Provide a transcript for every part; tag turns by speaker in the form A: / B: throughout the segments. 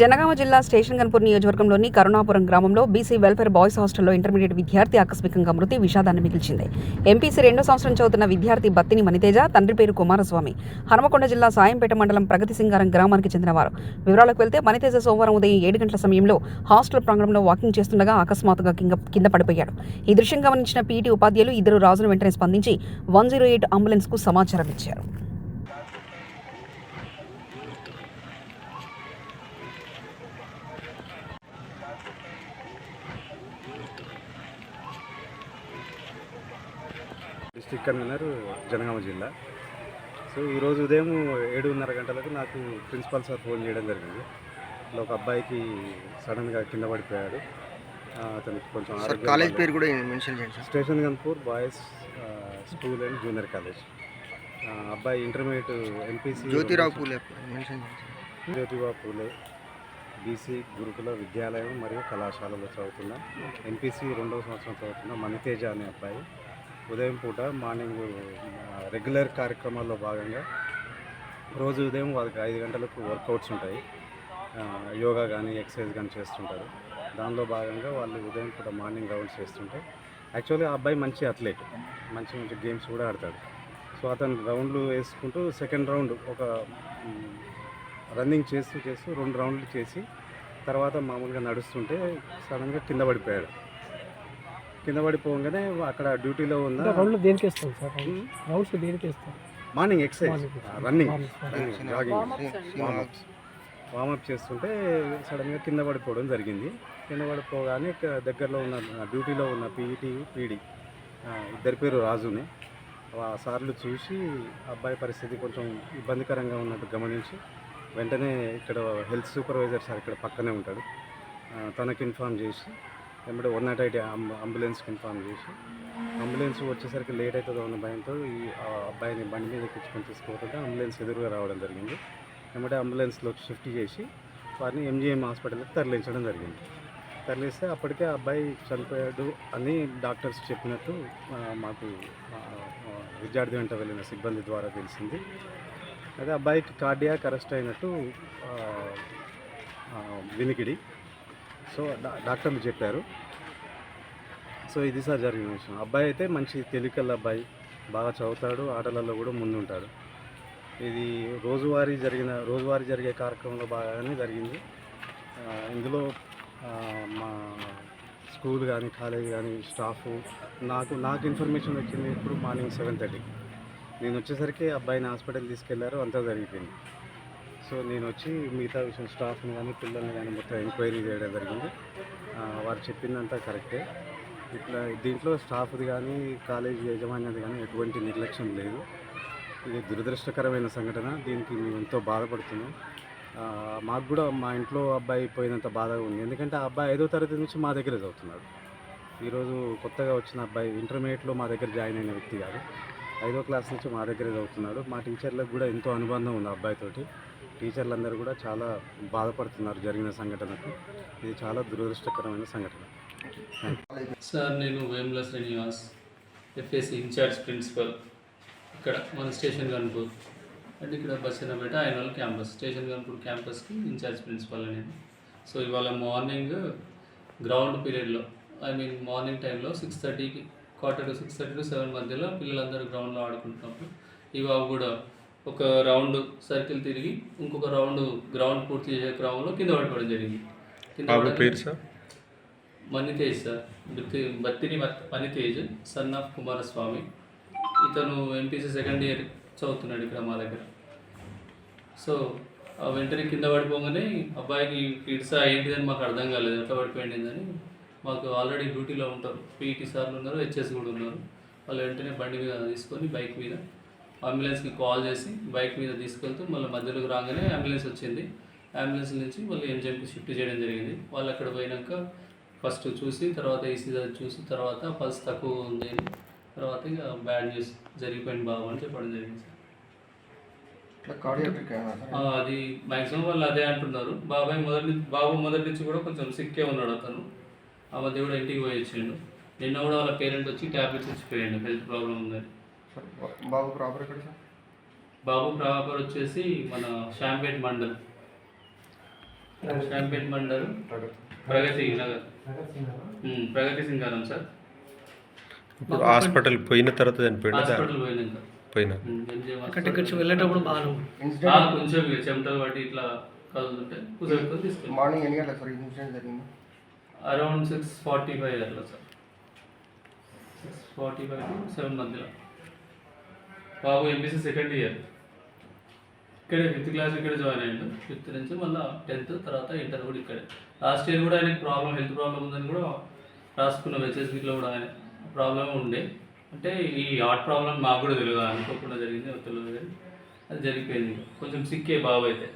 A: జనగామ జిల్లా స్టేషన్ గన్పూర్ నియోజకవర్గంలోని కరుణాపురం గ్రామంలో బీసీ వెల్ఫేర్ బాయ్స్ హాస్టల్లో ఇంటర్మీడియట్ విద్యార్థి ఆకస్మికంగా మృతి విషాదాన్ని మిగిల్చింది. ఎంపీసీ రెండో సంవత్సరం చదువుతున్న విద్యార్థి బత్తిని మణితేజ తండ్రి పేరు కుమారస్వామి. హనుమకొండ జిల్లా సాయంపేట మండలం ప్రగతి సింగారం గ్రామానికి చెందినవారు. వివరాలకు వెళ్తే మణితేజ సోమవారం ఉదయం ఏడు గంటల సమయంలో హాస్టల్ ప్రాంగణంలో వాకింగ్ చేస్తుండగా అకస్మాత్తుగా కింద కింద పడిపోయాడు. ఈ దృశ్యం గమనించిన పీటీ ఉపాధ్యాయులు ఇద్దరు రాజును వెంటనే స్పందించి వన్ జీరో ఎయిట్ అంబులెన్స్కు సమాచారం ఇచ్చారు
B: డిస్టిక్ కన్వీనర్ జనగామ జిల్లా. సో ఈరోజు ఉదయం ఏడున్నర గంటలకు నాకు ప్రిన్సిపాల్ సార్ ఫోన్ చేయడం జరిగింది. ఒక అబ్బాయికి సడన్గా కింద పడిపోయాడు. అతనికి కొంచెం
C: కాలేజ్. పేరు కూడా మెన్షన్ చేయండి
B: station Ghanpur boys school and junior college. అబ్బాయి intermediate MPC
C: Jyotirao Phule mention
B: Jyotiba Phule BC గురుకుల విద్యాలయం మరియు కళాశాలలో చదువుతున్న ఎంపీసీ రెండవ సంవత్సరం చదువుతున్న మణితేజ అనే అబ్బాయి. ఉదయం పూట మార్నింగ్ రెగ్యులర్ కార్యక్రమాల్లో భాగంగా రోజు ఉదయం వాళ్ళకి ఐదు గంటలకు వర్కౌట్స్ ఉంటాయి. యోగా కానీ ఎక్సర్సైజ్ కానీ చేస్తుంటారు. దానిలో భాగంగా వాళ్ళు ఉదయం పూట మార్నింగ్ రౌండ్స్ చేస్తుంటే యాక్చువల్లీ ఆ అబ్బాయి మంచి అథ్లెట్. మంచి మంచి గేమ్స్ కూడా ఆడతాడు. సో అతను రౌండ్లు వేసుకుంటూ సెకండ్ రౌండ్ ఒక రన్నింగ్ చేస్తూ చేస్తూ రెండు రౌండ్లు చేసి తర్వాత మామూలుగా నడుస్తుంటే సడన్గా కింద పడిపోయాడు. కింద పడిపోగానే అక్కడ డ్యూటీలో ఉన్న
D: రౌండ్లో దేనికి వేస్తాం సార్? రౌండ్స్ దేనికి వేస్తాం
B: morning exercise. Running. Jogging warmup చేస్తుంటే సడన్గా కింద పడిపోవడం జరిగింది. కింద పడిపోగానే దగ్గరలో ఉన్న డ్యూటీలో ఉన్న పీఈటీ పీడి ఇద్దరి పేరు రాజునే. ఆ సార్లు చూసి అబ్బాయి పరిస్థితి కొంచెం ఇబ్బందికరంగా ఉన్నట్టు గమనించి వెంటనే ఇక్కడ హెల్త్ సూపర్వైజర్ సార్ ఇక్కడ పక్కనే ఉంటాడు. తనకి ఇన్ఫామ్ చేసి వెంబడి వన్ నాట్ ఎయిట్ అంబులెన్స్కి ఇన్ఫామ్ చేసి అంబులెన్స్ వచ్చేసరికి లేట్ అవుతుందో అన్న భయంతో ఈ అబ్బాయిని బండి మీద ఎక్కించుకొని తీసుకుపోతుంటే అంబులెన్స్ ఎదురుగా రావడం జరిగింది. వెంబడి అంబులెన్స్లో షిఫ్ట్ చేసి వారిని ఎంజీఎం హాస్పిటల్కి తరలించడం జరిగింది. తరలిస్తే అప్పటికే అబ్బాయి చనిపోయాడు అని డాక్టర్స్ చెప్పినట్టు మాకు విద్యార్థి వెంట వెళ్ళిన సిబ్బంది ద్వారా తెలిసింది. అయితే అబ్బాయికి కార్డియాక్ అరెస్ట్ అయినట్టు వినికిడి. సో డాక్టర్లు చెప్పారు. సో ఇది సార్ జరిగిన విషయం. అబ్బాయి అయితే మంచి తెలికల్ అబ్బాయి. బాగా చదువుతాడు ఆటలలో కూడా ముందుంటాడు. ఇది రోజువారీ జరిగిన రోజువారీ జరిగే కార్యక్రమంలో బాగానే జరిగింది. ఇందులో మా స్కూల్ కానీ కాలేజ్ కానీ స్టాఫ్ నాకు నాకు ఇన్ఫర్మేషన్ వచ్చింది ఇప్పుడు మార్నింగ్ సెవెన్ థర్టీకి నేను వచ్చేసరికి అబ్బాయిని హాస్పిటల్ తీసుకెళ్ళారు అంతా జరిగిపోయింది. సో నేను వచ్చి మిగతా విషయం స్టాఫ్ని కానీ పిల్లల్ని కానీ మొత్తం ఎంక్వైరీ చేయడం జరిగింది. వారు చెప్పిందంతా కరెక్టే. ఇట్లా దీంట్లో స్టాఫ్ది కానీ కాలేజ్ యజమాన్యది కానీ ఎటువంటి నిర్లక్ష్యం లేదు. ఇది దురదృష్టకరమైన సంఘటన. దీనికి మేము ఎంతో బాధపడుతున్నాం. మాకు కూడా మా ఇంట్లో అబ్బాయి పోయినంత బాధగా ఉంది. ఎందుకంటే ఆ అబ్బాయి ఐదో తరగతి నుంచి మా దగ్గర చదువుతున్నాడు. ఈరోజు కొత్తగా వచ్చిన అబ్బాయి ఇంటర్మీడియట్లో మా దగ్గర జాయిన్ అయిన వ్యక్తి కాదు. ఐదో క్లాస్ నుంచి మా దగ్గర చదువుతున్నాడు. మా టీచర్లకు కూడా ఎంతో అనుబంధం ఉంది ఆ అబ్బాయితోటి. టీచర్లందరూ కూడా చాలా బాధపడుతున్నారు జరిగిన సంఘటనకు. ఇది చాలా దురదృష్టకరమైన సంఘటన.
E: సార్ నేను Vemula Srinivas FSC incharge principal. ఇక్కడ మన స్టేషన్ గన్పూర్. అంటే ఇక్కడ బస్సన్నపేట ఐనల్ క్యాంపస్. స్టేషన్ గన్పూర్ క్యాంపస్కి ఇన్ఛార్జ్ ప్రిన్సిపల్ అనేది. సో ఇవాళ మార్నింగ్ గ్రౌండ్ పీరియడ్లో ఐ మీన్ మార్నింగ్ టైంలో సిక్స్ థర్టీకి quarter to six thirty to seven మధ్యలో పిల్లలందరూ గ్రౌండ్లో ఆడుకుంటున్నప్పుడు ఈ బాబు కూడా ఒక రౌండ్ సర్కిల్ తిరిగి ఇంకొక రౌండ్ గ్రౌండ్ పూర్తి చేసే క్రమంలో కింద పడిపోవడం జరిగింది. కింద పడగానే-
F: sir
E: Manitej sir Batti Battini Manitej son of Kumaraswamy. ఇతను ఎంపీసీ సెకండ్ ఇయర్ చదువుతున్నాడు ఇక్కడ మా దగ్గర. సో ఆ వెంటనే కింద పడిపోగానే అబ్బాయికి కిడ్స్ ఏంటిదని మాకు అర్థం కాలేదు. ఎట్లా పడిపోయిందని మాకు ఆల్రెడీ డ్యూటీలో ఉంటారు. పీఈటీ సార్లు ఉన్నారు హెచ్ఎస్ కూడా ఉన్నారు. వాళ్ళు వెంటనే బండి మీద తీసుకొని బైక్ మీద అంబులెన్స్కి కాల్ చేసి బైక్ మీద తీసుకెళ్తూ మళ్ళీ మధ్యలోకి రాగానే అంబులెన్స్ వచ్చింది. అంబులెన్స్ నుంచి మళ్ళీ ఎంజిఎంకి షిఫ్ట్ చేయడం జరిగింది. వాళ్ళు అక్కడ పోయినాక ఫస్ట్ చూసి తర్వాత ఈసీ చూసి తర్వాత పల్స్ తక్కువ ఉంది అని తర్వాత ఇక బ్యాడ్ న్యూస్ జరిగిపోయింది బాబు అని చెప్పడం జరిగింది అది మ్యాక్సిమం వాళ్ళు అదే అంటున్నారు. బాబాయ్ మొదటి బాబు మొదటి నుంచి కూడా కొంచెం సిక్కే ఉన్నాడు అతను. ఆ మధ్య కూడా ఇంటికి పోయి వచ్చిండు. నిన్న కూడా వాళ్ళ పేరెంట్ వచ్చి ట్యాబ్లెట్స్ ఇచ్చిపోయాడు హెల్త్ ప్రాబ్లం ఉందని.
C: బాబు ప్రాపర్ ఎక్కడ సార్?
E: బాబు ప్రాపర్ వచ్చేసి మన షాంపేట్ మండల్. శాంపేట్ మండల్ ప్రగతి. నగర్. ప్రగతి సింగారం సార్?
F: ఇప్పుడు హాస్పిటల్ పోయిన తర్వాత చనిపోయింది
E: హాస్పిటల్ పోయినాక
F: పోయిన?
E: ఉమ్, ఎంజిఎం
D: అక్కడ ఇక్కడ నుంచి వెళ్ళేటప్పుడు
E: ఆ, కొంచెం చెమటలు పట్టి ఇట్లా కదులుతుంటే కూర్చోబెట్టుకొని తీసుకెళ్ళి.
C: మార్నింగ్ ఎన్ని గంటలకు సార్ ఇన్సిడెంట్ జరిగింది?
E: అరౌండ్ సిక్స్ ఫార్టీ ఫైవ్ అట్లా sir. Six forty five to seven మధ్యలో. బాబు ఎంపీసీ సెకండ్ ఇయర్. ఇక్కడే ఫిఫ్త్ క్లాస్ ఇక్కడ జాయిన్ అయ్యాడు. ఫిఫ్త్ నుంచి మళ్ళీ టెన్త్ తర్వాత ఇంటర్ కూడా ఇక్కడే. లాస్ట్ ఇయర్ కూడా ఆయనకి ప్రాబ్లం హెల్త్ ప్రాబ్లం ఉందని కూడా రాసుకున్నాం హెచ్ఎస్బీలో కూడా ఆయన ప్రాబ్లం ఉండే. అంటే ఈ హార్ట్ ప్రాబ్లం మాకు కూడా తెలియదు అనుకోకుండా జరిగింది తెలియదు కానీ అది జరిగిపోయింది. కొంచెం సిక్కే బాబు అయితే.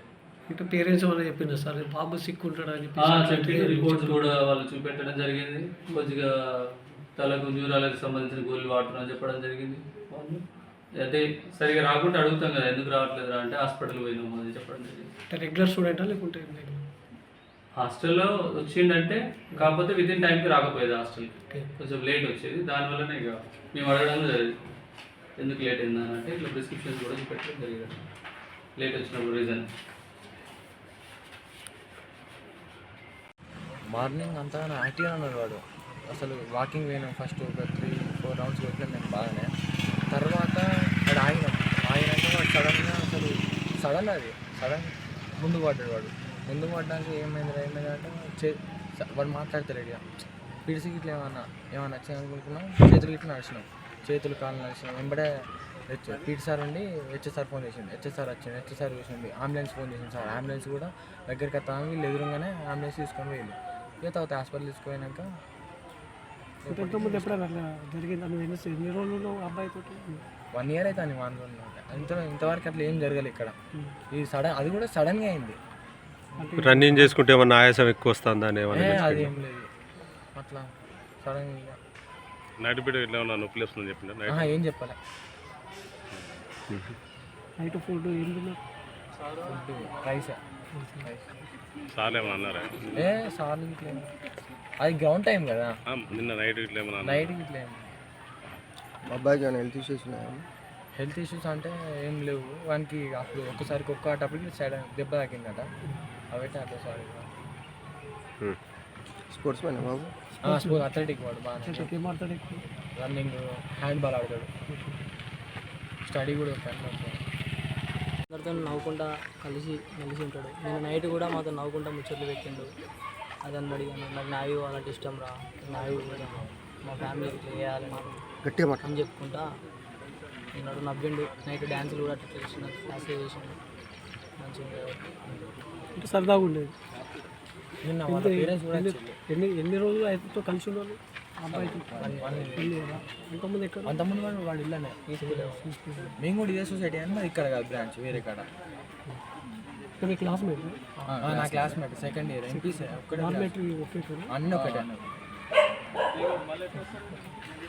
D: ఇటు పేరెంట్స్ ఏమైనా చెప్పింది సార్? బాబు సిక్ ఉంటాడు అని
E: ఆ, చెప్పి రిపోర్ట్స్ కూడా వాళ్ళు చూపెట్టడం జరిగింది. కొద్దిగా తలకు న్యూరాలకు సంబంధించిన గోళీలు వాడుతున్నారని చెప్పడం జరిగింది. వాళ్ళు అంటే సరిగా రాకుండా అడుగుతాం కదా ఎందుకు రావట్లేదురా అంటే హాస్పిటల్ పోయినాము అని చెప్పడం జరిగింది.
D: రెగ్యులర్ స్టూడెంటా లేకుంటే?
E: హాస్టల్లో వచ్చిండంటే కాకపోతే విత్ ఇన్ టైంకి రాకపోయేది హాస్టల్కి. కొంచెం లేట్ వచ్చేది. దానివల్లనే ఇక మేము అడగడం జరిగింది. ఎందుకు లేట్ అయిందని అంటే ఇట్లా ప్రిస్క్రిప్షన్స్ కూడా పెట్టడం జరిగింది. లేట్ వచ్చినప్పుడు రీజన్
G: మార్నింగ్ అంతా యాక్టివ్గా ఉన్నాడు వాడు. అసలు వాకింగ్ పోయినాం ఫస్ట్ ఒక త్రీ ఫోర్ రౌండ్స్ కొట్టినాం మేము బాగానే. తర్వాత వాడు సడన్గా అసలు సడన్ అది సడన్ ముందుకు పడ్డాడు వాడు. ముందుకు పడ్డానికి ఏమైంది ఏమైంది అంటే చే వాడు మాట్లాడతాడు ఇక. పిడిసి ఇట్లా ఏమన్నా ఏమన్నా వచ్చాయనుకుంటున్నాం చేతులు ఇట్లా నడిచినాం. చేతులు కాళ్ళు నడిచినాం. వెంబడే హెచ్ పీటీ సార్ ఉండి హెచ్ఎస్ఆర్ ఫోన్ చేసిండు. హెచ్ఎస్ఆర్ వచ్చింది హెచ్ఎస్ఆర్ చూసింది అంబులెన్స్ ఫోన్ చేసింది సార్. అంబులెన్స్ కూడా దగ్గరికి వస్తాము వీళ్ళు ఎదురుగానే అంబులెన్స్ తీసుకొని వెళ్ళి ఇక తర్వాత హాస్పిటల్
D: తీసుకుపోయాక ఇంతకుముందు ఎప్పుడైనా జరిగింది? ఎన్ని రోజులు అబ్బాయితో
G: వన్ ఇయర్ అయితే అని వన్ ఇంత ఇంతవరకు అట్లా ఏం జరగలేదు ఇక్కడ. ఇది సడన్ అది కూడా సడన్గా అయింది.
F: రన్నింగ్ చేసుకుంటే ఏమన్నా ఆయాసం ఎక్కువ వస్తుందా అని
G: అది ఏం లేదు. అట్లా సడన్గా
F: నైట్ బిడ్డ ఇట్లా ఏమన్నా నొప్పి వస్తుందని చెప్పిందా
G: ఆహా, ఏం చెప్పాలి?
D: నైట్ ఫుడ్ ఏం తిన్నారు?
G: Rice rice.
F: సార్ ఏమన్నా అన్నారా?
G: ఏ సార్ ఇట్లా ఏం- అది గ్రౌండ్ టైం కదా.
F: నిన్న నైట్ ఇట్లా ఏమన్నా
G: నైట్ ఇట్లా ఏం
C: అబ్బాయికి ఏమైనా హెల్త్ ఇష్యూస్ ఉన్నాయా?
G: హెల్త్ ఇష్యూస్ అంటే ఏం లేవు. వానికి అప్పుడు ఒక్కసారి ఒక్కటప్పటికి సైడ్ దెబ్బ తాకిందట. అవైతే అట్లా సారీ.
C: స్పోర్ట్స్ మ్యాన్ బాబు?
G: స్కూల్ అథ్లెటిక్ వాడు బాగా రన్నింగ్ హ్యాండ్ బాల్ ఆడతాడు. స్టడీ కూడా ఉంటాడు
H: అందరితో నవ్వుకుంటా కలిసి కలిసి ఉంటాడు. నేను నైట్ కూడా మాతో నవ్వుకుంటా ముచ్చట్లు పెట్టిండు. అదని అడిగాను నాకు నావి వాళ్ళకి ఇష్టం రా. నావి కూడా మా ఫ్యామిలీకి ఇట్లా చేయాలి మనం
C: గట్టిగా మాట
H: అని చెప్పుకుంటా. నేను నవ్విండు. నైట్ డ్యాన్సులు కూడా అట్లా చేసిన క్లాస్లో చేసిండు. మంచిగా
D: అంటే సరదాగా ఉండేది.
G: నిన్న వాళ్ళ పేరెంట్స్ కూడా
D: ఎన్ని. ఎన్ని ఎన్ని రోజులు ఆయనతో కలిసి ఉన్నారు అబ్బాయికి పెళ్ళి కదా? ఇంతకుముందు ఎక్కడ?
G: అంతకుముందు వాడు వాడు ఇల్లనే మేము కూడా ఇదే సొసైటీ అని ఇక్కడ కాదు బ్రాంచ్ వేరే కాడ.
D: ఇక్కడ మీ క్లాస్మేట్
G: ఆ, నా క్లాస్మేట్ సెకండ్ ఇయర్ ఎంపీ ఒక్కడే
D: నార్మేట్ ఒకే
G: అన్నీ ఒకటే మళ్ళీ